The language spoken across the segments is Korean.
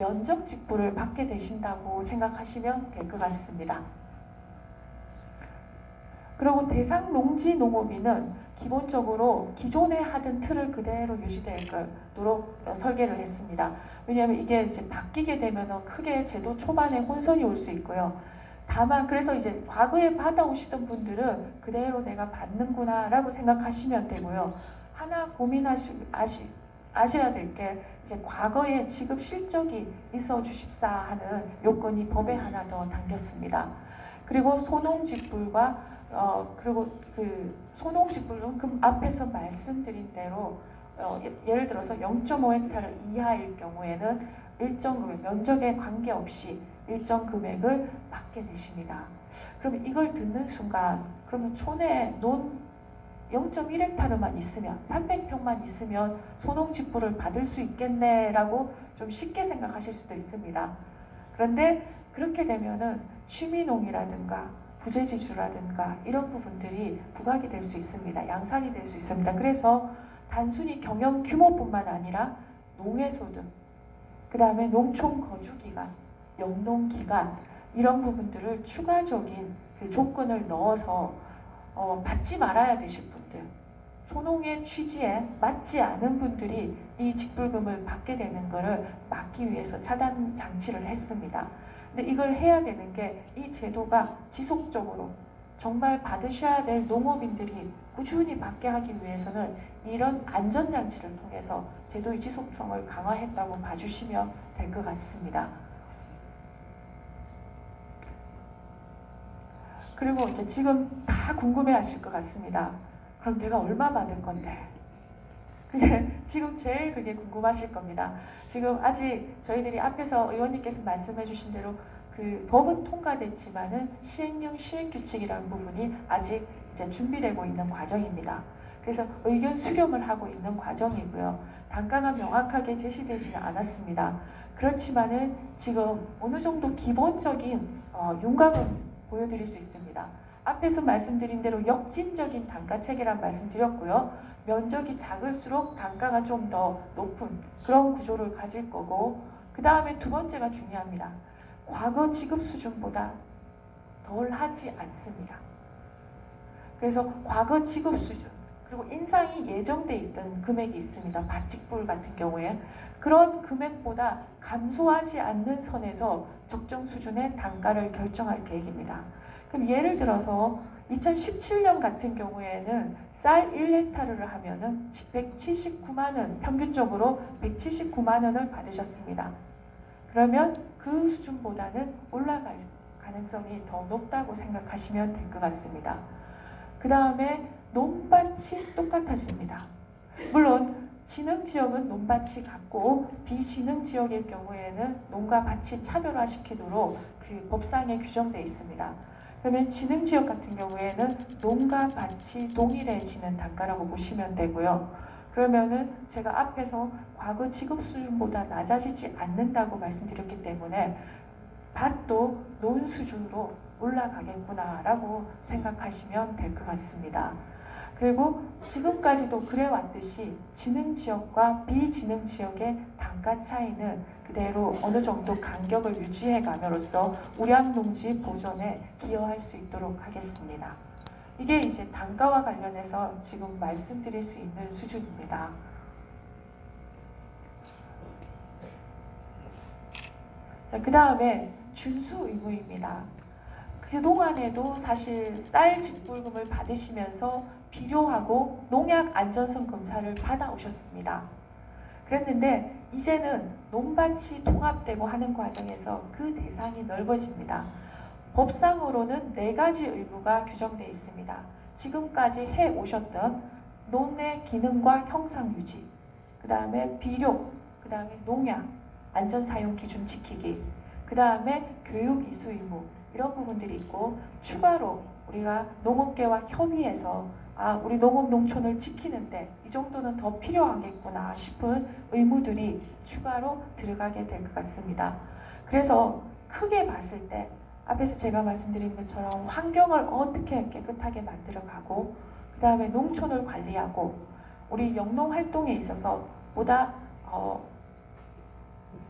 면적 직불을 받게 되신다고 생각하시면 될 것 같습니다. 그리고 대상 농지 농업인은 기본적으로 기존에 하던 틀을 그대로 유지될 거도록 설계를 했습니다. 왜냐하면 이게 이제 바뀌게 되면 크게 제도 초반에 혼선이 올 수 있고요. 다만 그래서 이제 과거에 받아오시던 분들은 그대로 내가 받는구나라고 생각하시면 되고요. 하나 고민하시 아시, 아셔야 될 게 이제 과거에 지급 실적이 있어 주십사 하는 요건이 법에 하나 더 담겼습니다. 그리고 소농직불과 어 그리고 그 소농직불은 그 앞에서 말씀드린 대로 어, 예- 예를 들어서 0.5헥타르 이하일 경우에는 일정 금액 면적에 관계없이 일정 금액을 받게 되십니다. 그럼 이걸 듣는 순간 그러면 촌에 논 0.1헥타르만 있으면 300평만 있으면 소농직불을 받을 수 있겠네라고 좀 쉽게 생각하실 수도 있습니다. 그런데 그렇게 되면은 취미농이라든가 부재지주라든가 이런 부분들이 부각이 될 수 있습니다. 양산이 될 수 있습니다. 그래서 단순히 경영 규모뿐만 아니라 농해소득, 그 다음에 농촌 거주 기간, 영농 기간 이런 부분들을 추가적인 그 조건을 넣어서 어, 받지 말아야 되실 분들, 소농의 취지에 맞지 않은 분들이 이 직불금을 받게 되는 것을 막기 위해서 차단 장치를 했습니다. 근데 이걸 해야 되는 게 이 제도가 지속적으로 정말 받으셔야 될 농업인들이 꾸준히 받게 하기 위해서는 이런 안전장치를 통해서 제도의 지속성을 강화했다고 봐주시면 될 것 같습니다. 그리고 이제 지금 다 궁금해 하실 것 같습니다. 그럼 내가 얼마 받을 건데? 그게 지금 제일 그게 궁금하실 겁니다. 지금 아직 저희들이 앞에서 의원님께서 말씀해 주신 대로 그 법은 통과됐지만은 시행령 시행 규칙이라는 부분이 아직 이제 준비되고 있는 과정입니다. 그래서 의견 수렴을 하고 있는 과정이고요. 단가가 명확하게 제시되지는 않았습니다. 그렇지만은 지금 어느 정도 기본적인 어, 윤곽은 보여드릴 수 있습니다. 앞에서 말씀드린 대로 역진적인 단가 체계란 말씀드렸고요. 면적이 작을수록 단가가 좀 더 높은 그런 구조를 가질 거고 그 다음에 두 번째가 중요합니다. 과거 지급 수준보다 덜 하지 않습니다. 그래서 과거 지급 수준 그리고 인상이 예정돼 있던 금액이 있습니다. 바칙불 같은 경우에 그런 금액보다 감소하지 않는 선에서 적정 수준의 단가를 결정할 계획입니다. 그럼 예를 들어서 2017년 같은 경우에는 쌀 1헥타르를 하면은 179만 원, 평균적으로 179만 원을 받으셨습니다. 그러면 그 수준보다는 올라갈 가능성이 더 높다고 생각하시면 될 것 같습니다. 그 다음에 논밭이 똑같아집니다. 물론 진흥 지역은 논밭이 같고 비진흥 지역의 경우에는 농가 밭이 차별화시키도록 그 법상에 규정되어 있습니다. 그러면 진흥 지역 같은 경우에는 농가 밭이 동일해지는 단가라고 보시면 되고요. 그러면은 제가 앞에서 과거 지급 수준보다 낮아지지 않는다고 말씀드렸기 때문에 밭도 논 수준으로 올라가겠구나라고 생각하시면 될 것 같습니다. 그리고 지금까지도 그래왔듯이 진흥 지역과 비진흥 지역의 단가 차이는 그대로 어느 정도 간격을 유지해 감으로써 우량농지 보존에 기여할 수 있도록 하겠습니다. 이게 이제 단가와 관련해서 지금 말씀드릴 수 있는 수준입니다. 그 다음에 준수 의무입니다. 그동안에도 사실 쌀 직불금을 받으시면서 비료하고 농약 안전성 검사를 받아오셨습니다. 그랬는데 이제는 논밭이 통합되고 하는 과정에서 그 대상이 넓어집니다. 법상으로는 네 가지 의무가 규정되어 있습니다. 지금까지 해 오셨던 논의 기능과 형상 유지, 그 다음에 비료, 그 다음에 농약, 안전 사용 기준 지키기, 그 다음에 교육 이수 의무 이런 부분들이 있고 추가로 우리가 농업계와 협의해서 아 우리 농업 농촌을 지키는데 이 정도는 더 필요하겠구나 싶은 의무들이 추가로 들어가게 될 것 같습니다. 그래서 크게 봤을 때 앞에서 제가 말씀드린 것처럼 환경을 어떻게 깨끗하게 만들어가고 그 다음에 농촌을 관리하고 우리 영농 활동에 있어서 보다 어,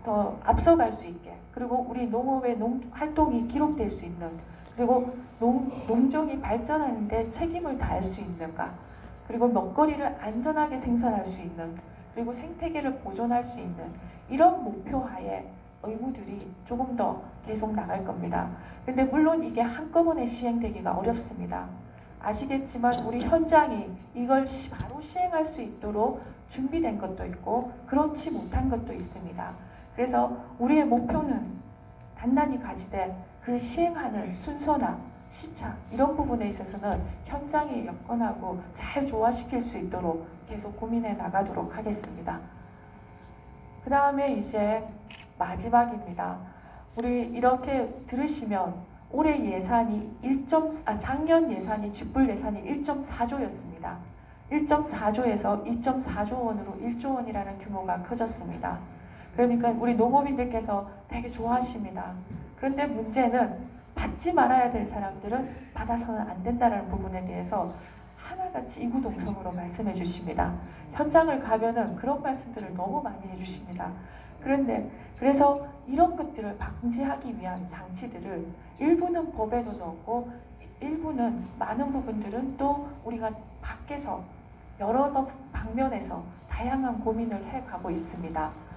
더 앞서갈 수 있게 그리고 우리 농업의 농 활동이 기록될 수 있는 그리고 농, 농종이 발전하는데 책임을 다할 수 있는가 그리고 먹거리를 안전하게 생산할 수 있는 그리고 생태계를 보존할 수 있는 이런 목표 하에 의무들이 조금 더 계속 나갈 겁니다. 근데 물론 이게 한꺼번에 시행되기가 어렵습니다. 아시겠지만 우리 현장이 이걸 시- 바로 시행할 수 있도록 준비된 것도 있고 그렇지 못한 것도 있습니다. 그래서 우리의 목표는 단단히 가지되 그 시행하는 순서나 시차 이런 부분에 있어서는 현장의 여건하고 잘 조화시킬 수 있도록 계속 고민해 나가도록 하겠습니다. 그 다음에 이제 마지막입니다. 우리 이렇게 들으시면 올해 예산이 1. 아 작년 예산이 직불 예산이 1.4조였습니다. 1.4조에서 2.4조 원으로 1조 원이라는 규모가 커졌습니다. 그러니까 우리 농업인들께서 되게 좋아하십니다. 그런데 문제는 받지 말아야 될 사람들은 받아서는 안 된다는 부분에 대해서 하나같이 이구동성으로 말씀해 주십니다. 현장을 가면은 그런 말씀들을 너무 많이 해 주십니다. 그런데 그래서 이런 것들을 방지하기 위한 장치들을 일부는 법에도 넣고 일부는 많은 부분들은 또 우리가 밖에서 여러 더 방면에서 다양한 고민을 해 가고 있습니다.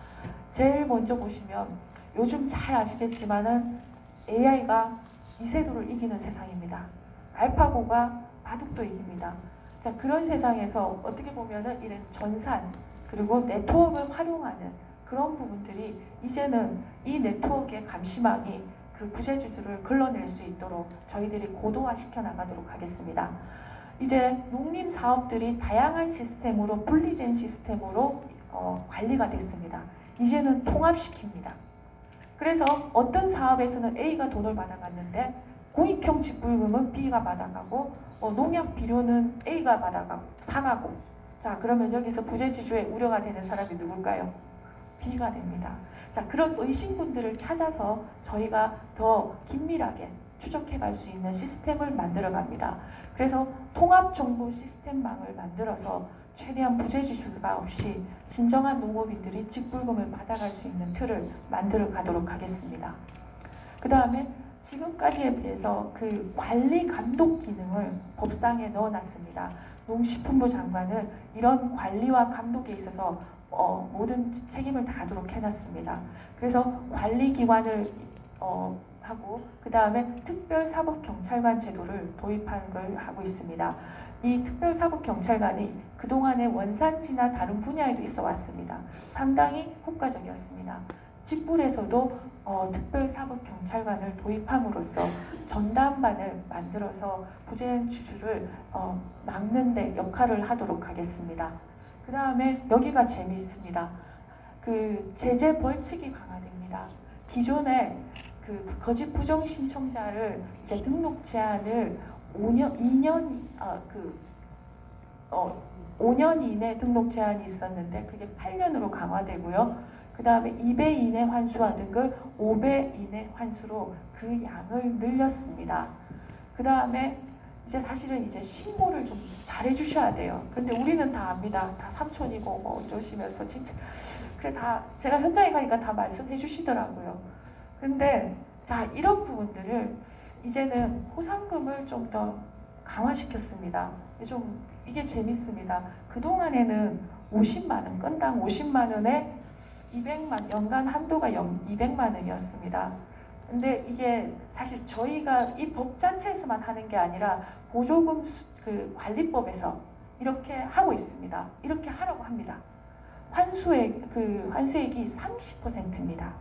제일 먼저 보시면 요즘 잘 아시겠지만은 AI가 이세돌을 이기는 세상입니다. 알파고가 바둑도 이깁니다. 자 그런 세상에서 어떻게 보면은 이런 전산 그리고 네트워크를 활용하는 그런 부분들이 이제는 이 네트워크의 감시망이 그 부재주들을 걸러낼 수 있도록 저희들이 고도화시켜 나가도록 하겠습니다. 이제 농림 사업들이 다양한 시스템으로 분리된 시스템으로 어, 관리가 됐습니다. 이제는 통합시킵니다. 그래서 어떤 사업에서는 A가 돈을 받아갔는데 공익형 직불금은 B가 받아가고 어, 농약 비료는 A가 받아가고 사가고 자 그러면 여기서 부재지주의 우려가 되는 사람이 누굴까요? B가 됩니다. 자 그런 의심분들을 찾아서 저희가 더 긴밀하게 추적해 갈 수 있는 시스템을 만들어 갑니다. 그래서 통합 정보 시스템망을 만들어서 최대한 부재지주가 없이 진정한 농업인들이 직불금을 받아갈 수 있는 틀을 만들어 가도록 하겠습니다. 그 다음에 지금까지에 비해서 그 관리 감독 기능을 법상에 넣어놨습니다. 농식품부 장관은 이런 관리와 감독에 있어서 어, 모든 책임을 다하도록 해놨습니다. 그래서 관리기관을 어, 하고 그 다음에 특별사법경찰관 제도를 도입하는 걸 하고 있습니다. 이 특별사법 경찰관이 그동안에 원산지나 다른 분야에도 있어 왔습니다. 상당히 효과적이었습니다. 직불에서도 어, 특별사법경찰관을 도입함으로써 전담반을 만들어서 부재주주를 어, 막는 데 역할을 하도록 하겠습니다. 그 다음에 여기가 재미있습니다. 그 제재 벌칙이 강화됩니다. 기존에 그 거짓 부정 신청자를 이제 등록 제한을 5년, 2년, 아, 그, 어, 5년 이내 등록 제한이 있었는데 그게 8년으로 강화되고요. 그 다음에 2배 이내 환수하는 걸 5배 이내 환수로 그 양을 늘렸습니다. 그 다음에 이제 사실은 이제 신고를 좀 잘해 주셔야 돼요. 근데 우리는 다 압니다. 다 삼촌이고 뭐 어쩌시면서 진짜 그래 다 제가 현장에 가니까 다 말씀해 주시더라고요. 근데 자 이런 부분들을 이제는 포상금을 좀 더 강화시켰습니다. 좀 이게 재밌습니다. 그 동안에는 50만 원 건당 50만 원에 200만 연간 한도가 200만 원이었습니다. 근데 이게 사실 저희가 이 법 자체에서만 하는 게 아니라 보조금 수- 그 관리법에서 이렇게 하고 있습니다. 이렇게 하라고 합니다. 환수액 그 환수액이 30%입니다.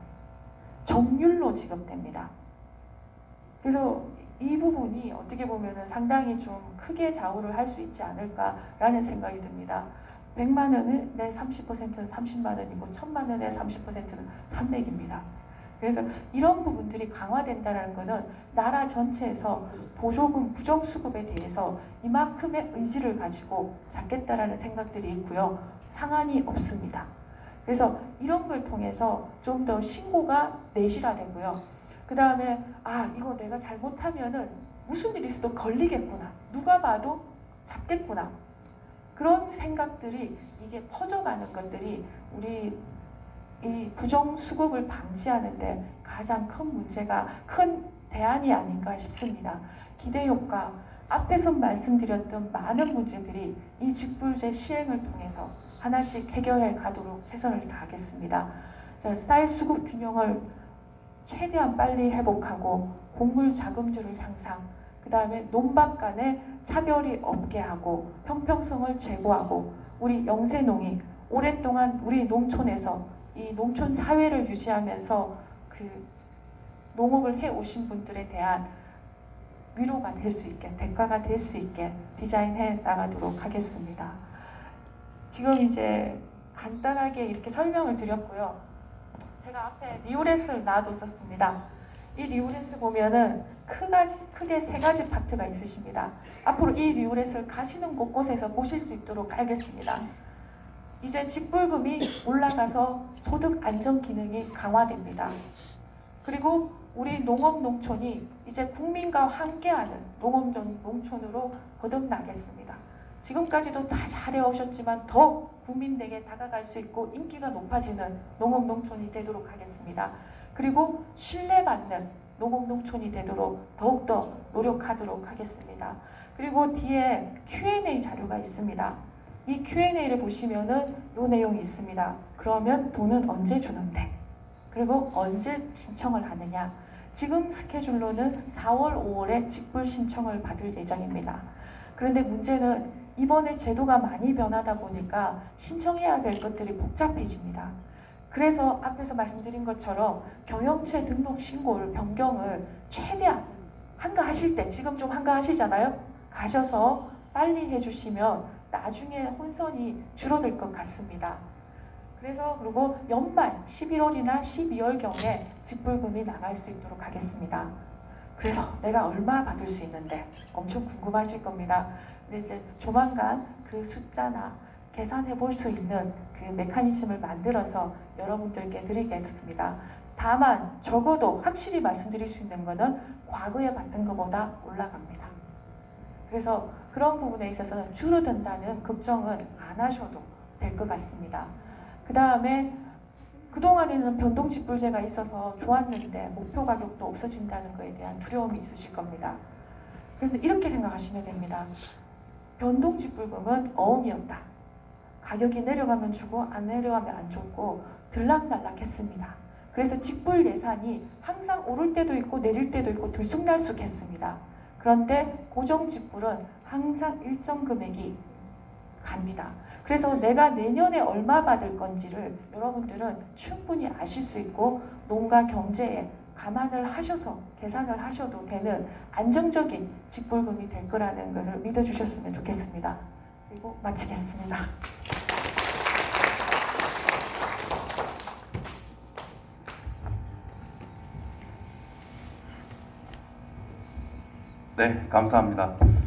정률로 지급됩니다. 그래서 이 부분이 어떻게 보면 상당히 좀 크게 좌우를 할 수 있지 않을까라는 생각이 듭니다. 100만 원은 내 30%는 30만 원이고 1000만 원의 30%는 300입니다. 그래서 이런 부분들이 강화된다는 것은 나라 전체에서 보조금 부정수급에 대해서 이만큼의 의지를 가지고 잡겠다라는 생각들이 있고요. 상한이 없습니다. 그래서 이런 걸 통해서 좀 더 신고가 내실화되고요. 그 다음에 아 이거 내가 잘못하면은 무슨 일이 있어도 걸리겠구나. 누가 봐도 잡겠구나. 그런 생각들이 이게 퍼져가는 것들이 우리 이 부정 수급을 방지하는데 가장 큰 문제가 큰 대안이 아닌가 싶습니다. 기대 효과 앞에서 말씀드렸던 많은 문제들이 이 직불제 시행을 통해서 하나씩 해결해 가도록 최선을 다하겠습니다. 자, 쌀 수급 균형을 최대한 빨리 회복하고 곡물 자금률을 향상, 그 다음에 논밭 간의 차별이 없게 하고 형평성을 제고하고 우리 영세농이 오랫동안 우리 농촌에서 이 농촌 사회를 유지하면서 그 농업을 해 오신 분들에 대한 위로가 될 수 있게 대가가 될 수 있게 디자인해 나가도록 하겠습니다. 지금 이제 간단하게 이렇게 설명을 드렸고요. 제가 앞에 리오레스를 놔뒀었습니다. 이 리오레스 보면은 크가, 크게 세 가지 파트가 있으십니다. 앞으로 이 리오레스를 가시는 곳곳에서 보실 수 있도록 하겠습니다. 이제 직불금이 올라가서 소득 안정 기능이 강화됩니다. 그리고 우리 농업 농촌이 이제 국민과 함께하는 농업 농촌으로 거듭나겠습니다. 지금까지도 다 잘해 오셨지만 더 국민에게 다가갈 수 있고 인기가 높아지는 농업 농촌이 되도록 하겠습니다. 그리고 신뢰받는 농업 농촌이 되도록 더욱더 노력하도록 하겠습니다. 그리고 뒤에 Q&A 자료가 있습니다. 이 Q&A를 보시면은 요 내용이 있습니다. 그러면 돈은 언제 주는데? 그리고 언제 신청을 하느냐? 지금 스케줄로는 4월, 5월에 직불 신청을 받을 예정입니다. 그런데 문제는 이번에 제도가 많이 변하다 보니까 신청해야 될 것들이 복잡해집니다. 그래서 앞에서 말씀드린 것처럼 경영체 등록 신고를 변경을 최대한 한가하실 때 지금 좀 한가하시잖아요. 가셔서 빨리 해주시면 나중에 혼선이 줄어들 것 같습니다. 그래서 그리고 연말 11월이나 12월경에 직불금이 나갈 수 있도록 하겠습니다. 그래서 내가 얼마 받을 수 있는데 엄청 궁금하실 겁니다. 이제 조만간 그 숫자나 계산해 볼 수 있는 그 메커니즘을 만들어서 여러분들께 드리겠습니다. 다만 적어도 확실히 말씀드릴 수 있는 것은 과거에 받던 것보다 올라갑니다. 그래서 그런 부분에 있어서는 줄어든다는 걱정은 안 하셔도 될 것 같습니다. 그 다음에 그동안에는 변동직불제가 있어서 좋았는데 목표 가격도 없어진다는 것에 대한 두려움이 있으실 겁니다. 그래서 이렇게 생각하시면 됩니다. 변동직불금은 어음이었다. 가격이 내려가면 주고 안 내려가면 안 줬고 들락날락했습니다. 그래서 직불 예산이 항상 오를 때도 있고 내릴 때도 있고 들쑥날쑥했습니다. 그런데 고정 직불은 항상 일정 금액이 갑니다. 그래서 내가 내년에 얼마 받을 건지를 여러분들은 충분히 아실 수 있고 농가 경제에 감안을 하셔서 계산을 하셔도 되는 안정적인 직불금이 될 거라는 것을 믿어주셨으면 좋겠습니다. 그리고 마치겠습니다. 네, 감사합니다.